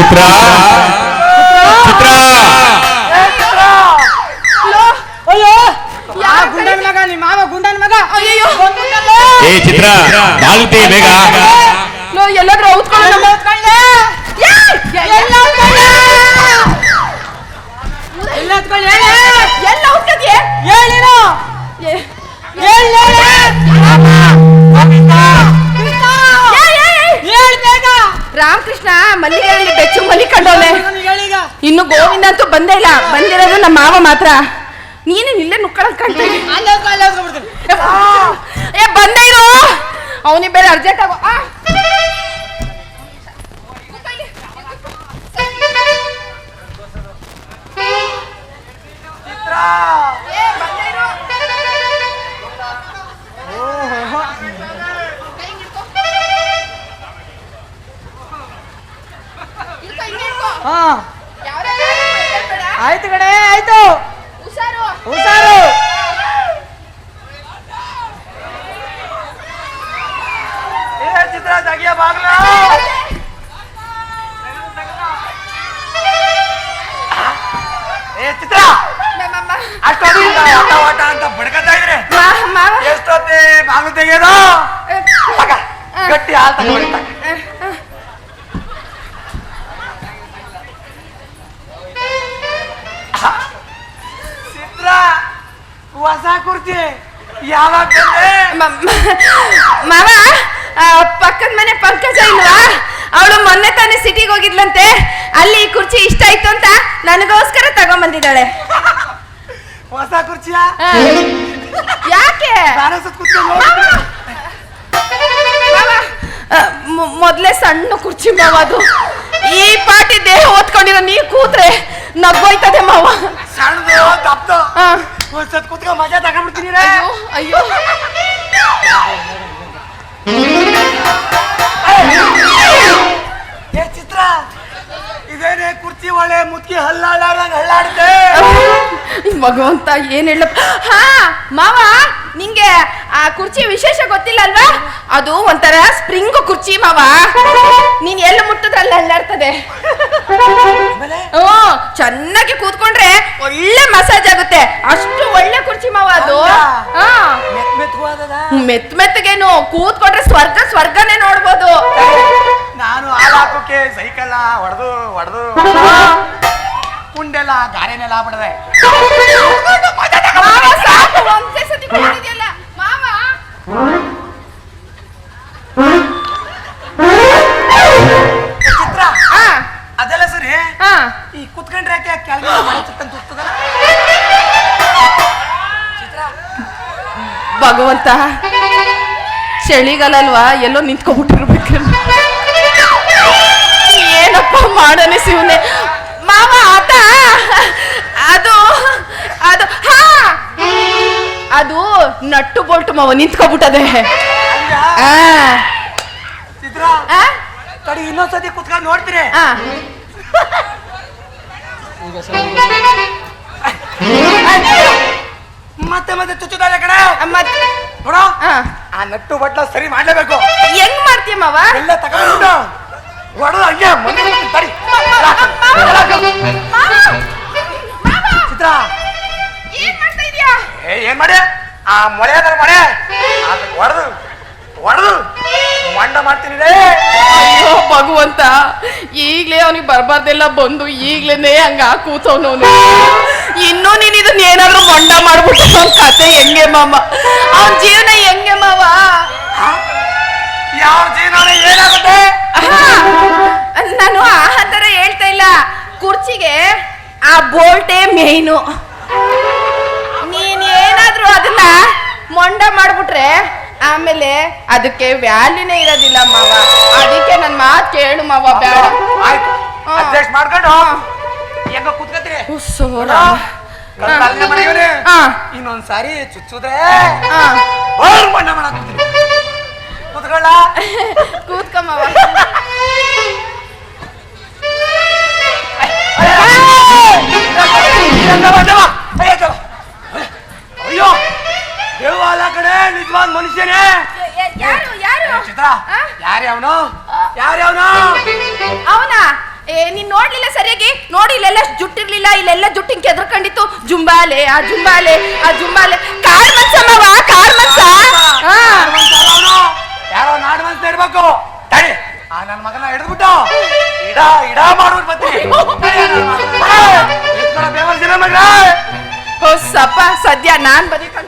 ಚಿತ್ರ ಚಿತ್ರ ಅಯ್ಯೋ ಯಾರ್ ಆ ಗುಂಡನ್ ಮಗ ನಿಮ್ಮ ಮಾವ ಗುಂಡನ್ ಮಗ ಅಯ್ಯೋ ಬಂದ್ಬಿಟ್ಟಲ್ಲ. ಏ ಚಿತ್ರ ಬಾಲ್ತಿ ಬೇಗ ಲೋ ಎಲ್ಲಾದ್ರೂ ಎಲ್ಲ. ಎಲ್ಲ ರಾಮಕೃಷ್ಣ ಮಲ್ಲಿಗೆಯಲ್ಲಿ ಬೆಚ್ಚು ಮಲಿಕೊಂಡವನೆ. ಇನ್ನು ಗೋವಿಂದ ಅಂತೂ ಬಂದೇ ಇಲ್ಲ. ಬಂದಿರೋದು ನಮ್ಮ ಮಾವ ಮಾತ್ರ. ನೀನು ಇಲ್ಲೇ ನುಕ್ಕಳದ್ ಕಾಣ್ತೀನಿ ಏ ಬಂದೇ ಇರು. ಅವನಿಗೆ ಬೇರೆ ಅರ್ಜೆಂಟ್ ಆಗೋ. ಆ. ಹಾ. ಆಯ್ತು ಕಡೆ ಆಯ್ತು. ಹುಷಾರು. ಚಿತ್ರ ತೆಗಿಯ ಬಾಗ್ಲ. ಏ ಚಿತ್ರ. ನಮ್ಮಮ್ಮ. ಆಟ ಓಟ ಅಂತ ಬಡ್ಕತಾ ಇದ್ರೆ? ಎಷ್ಟೊತ್ತಿ ಬಾಗ್ಲು ತೆಗಿಯೋದು? ಗಟ್ಟಿ ಹಾಲು ತಗೊಂಡಿದ್ದ ಹೊಸ ಕುರ್ಚಿ ಯಾವಾಗ ಮಾವ ಪಕ್ಕದ ಮನೆ ಪಂಕಜ ಇಲ್ವಾ? ಅವಳು ಮೊನ್ನೆ ತಾನೇ ಸಿಟಿಗೆ ಹೋಗಿದ್ಲಂತೆ. ಅಲ್ಲಿ ಈ ಕುರ್ಚಿ ಇಷ್ಟ ಆಯ್ತು ಅಂತ ನನಗೋಸ್ಕರ ತಗೊಂಡ್ಬಂದಿದ್ದಾಳೆ ಹೊಸ ಕುರ್ಚಿಯ. ಯಾಕೆ? ಮೊದ್ಲೇ ಸಣ್ಣ ಕುರ್ಚಿ ಮಾವ ಅದು. ಈ ಪಾಟಿ ದೇಹ ಓದ್ಕೊಂಡಿರೋ ನೀ ಕೂತ್ರೆ ನಗ್ಗೋಯ್ತದೆ ಮಾವ. ಸಣ್ಣದು ದೇಹ ಆ, ಒಂದ್ಸತ್ ಕುತ್ಕೊಂಡು ಮಜಾ ತಗೊಂಡ್ಬಿಡ್ತೀನಿ. ಅಯ್ಯೋ ಏ ಚಿತ್ರ ಇದೇನೆ ಕುರ್ಚಿ ಒಳ್ಳೆ ಮುತ್ಕಿ ಹಲ್ಲಾಡ್ಲಾರ್ದಂಗ್ ಹಳ್ಳಾಡುತ್ತೆ ಭಗವಂತ ಏನ್ ಹೇಳ ಹಾ ಮಾವ ನಿಂಗೆ ಆ ಕುರ್ಚಿ ವಿಶೇಷ ಗೊತ್ತಿಲ್ಲ ಅಲ್ವಾ ಅದು ಒಂಥರ ಸ್ಪ್ರಿಂಗ್ ಕುರ್ಚಿ ಮಾವ. ನೀನ್ ಎಲ್ಲ ಮುಟ್ಟದ್ರಲ್ಲ ಅಲ್ಲಾಡ್ತದೆ. ಓ ಚೆನ್ನಾಗಿ ಕೂತ್ಕೊಂಡ್ರೆ ಒಳ್ಳೆ ಮಸಾಜ್ ಆಗುತ್ತೆ. ಅಷ್ಟು ಒಳ್ಳೆ ಕುರ್ಚಿ ಮಾವ ಅದು. ಮೆತ್ ಮೆತ್ತಗೇನು ಕೂತ್ಕೊಂಡ್ರೆ ಸ್ವರ್ಗ ಸ್ವರ್ಗನೇ ನೋಡ್ಬೋದು. ನಾನು ಹಾಕೋಕೆ ಸೈಕಲ್ ಹೊಡೆದು ಹೊಡೆದು. ಕುಂಡೆಲ್ಲ ಗಾರೆನೆಲ್ಲ ಆಗ್ಬಿಡದೆ ಭಗವಂತ ಚಳಿಗಾಲಲ್ವಾ? ಎಲ್ಲೋ ನಿಂತ್ಕೊಬಿಟ್ಟಿರ್ಬೇಕು ಏನಪ್ಪ ಮಾಡನೆ ಸಿವ್ನೆ ಮಾವ ಆತ? ಅದು ಅದು ಹಾ! ಅದು ನಟ್ಟು ಬೋಲ್ಟು ಮಾವ ನಿಂತ್ಕೊಬಿಟ್ಟದೆ ಇನ್ನೊಂದ್ಸತಿ ಕುತ್ಕೊಂಡು ನೋಡ್ತೀರಿ. ಮತ್ತೆ ಮತ್ತೆ ಚುಚ್ಚುತ್ತಾರೆ ಕಣ. ನೋಡ. ಆ, ನಟ್ಟು ಬಟ್ಲ ಸರಿ ಮಾಡ್ಲೇಬೇಕು. ಹೆಂಗ್ ಮಾಡ್ತೀಯ ಮಾವ? ಎಲ್ಲ ತಗೊಂಡು ಹೊಡೆದು ಹಂಗೆ ತಡಿ ಮಾವ, ಮಾವ, ಚಿತ್ರ. ಏನ್ ಮಾಡ್ತಾ ಇದೀಯಾ? ಏನ್ ಮಾಡಿ? ಆ ಮೊಳೆ ಅದರ ಮೊಳೆ. ಅದಕ್ಕೆ ಹೊಡೆದು ಹೊಡೆದು ಮಂಡ ಮಾಡ್ತೀನಿ ಅಯ್ಯೋ ಭಗವಂತ ಈಗ್ಲೇ ಅವನಿಗೆ ಬರ್ಬಾರ್ದೆಲ್ಲ ಬಂದು ಈಗ್ಲೇನೆ ಹಂಗ ಕೂತವನು ಇನ್ನೂ ನೀನ್ ಇದನ್ನ ಏನಾದ್ರೂ ಕತೆ ಹೆಂಗೆ ಮಾಮ? ಅವ್ನ ಜೀವನ ಹೆಂಗೆ ಮಾವ? ಯಾವ ಜೀವನ ಏನಾಗುತ್ತೆ? ನಾನು ಆ ತರ ಹೇಳ್ತಾ ಇಲ್ಲ. ಕುರ್ಚಿಗೆ ಆ ಬೋಲ್ಟೇ ಮೇಯ್ನು. ನೀನ್ ಏನಾದ್ರೂ ಅದನ್ನ ಮೊಂಡ ಮಾಡ್ಬಿಟ್ರೆ ಆಮೇಲೆ ಅದಕ್ಕೆ ವ್ಯಾಲ್ಯೂನೇ ಇರೋದಿಲ್ಲ ಮಾವ. ಅದಕ್ಕೆ ನನ್ ಮಾತ್ ಕೇಳು ಮಾವ ಬೇಡ. ಆಯ್ತು. ಹಾ. ಅಡ್ಜಸ್ಟ್ ಮಾಡ್ಕೊಂಡು ಹೆಂಗ. ಕುತ್ಕತ್ರಿ. ಇನ್ನೊಂದ್ ಸಾರಿ ಚುಚ್ಚುದ್ರೆ ಮಂಡ ಮಾಡಕ್ ಕುತ್ಕೊಳ್ಳ. ಕೂತ್ಕಮ್ಮ ಮಾವ ಅಯ್ಯೋ ದೇವಾಲ ಕಡೆ ನಿಜವಾದ ಮನುಷ್ಯನೇ. ಯಾರು ಯಾರು? ಚಿತ್ರ ಯಾರ್ಯಾವನು ಯಾರ್ಯಾವನು? ಅವನು ಯಾರೇ ಅವನು ಅವನ? ಏ ನೀನ್ ನೋಡ್ಲಿಲ್ಲ ಸರಿಯಾಗಿ? ನೋಡಿ ಇಲ್ಲೆಲ್ಲ ಜುಟ್ಟಿರ್ಲಿಲ್ಲ ಇಲ್ಲೆಲ್ಲ ಜುಟ್ಟಿಂಗ್ ಕೆದ್ರಕೊಂಡಿತ್ತು. ಜುಂಬಾಲೆ ಆ ಜುಂಬಾಲೆ ಆ ಜುಂಬಾಲೆ. ಕಾಳ್ ಮನ್ಸಮ್ಮವ ಕಾಳ್ ಮನ್ಸ? ಹಾ. ಯಾರೋ ನಾಡು ಮನ್ಸ್ ಇರ್ಬೇಕು. ತಡಿ. ಆ ನನ್ನ ಮಗನ ಹಿಡಿದ್ಬಿಟ್ಟು. ಇಡ ಇಡ ಮಾಡುವ ಬತ್ತಿ ಮಗ ಓ ಸಪ್ಪ ಸದ್ಯ ನಾನ್ ಬದುಕ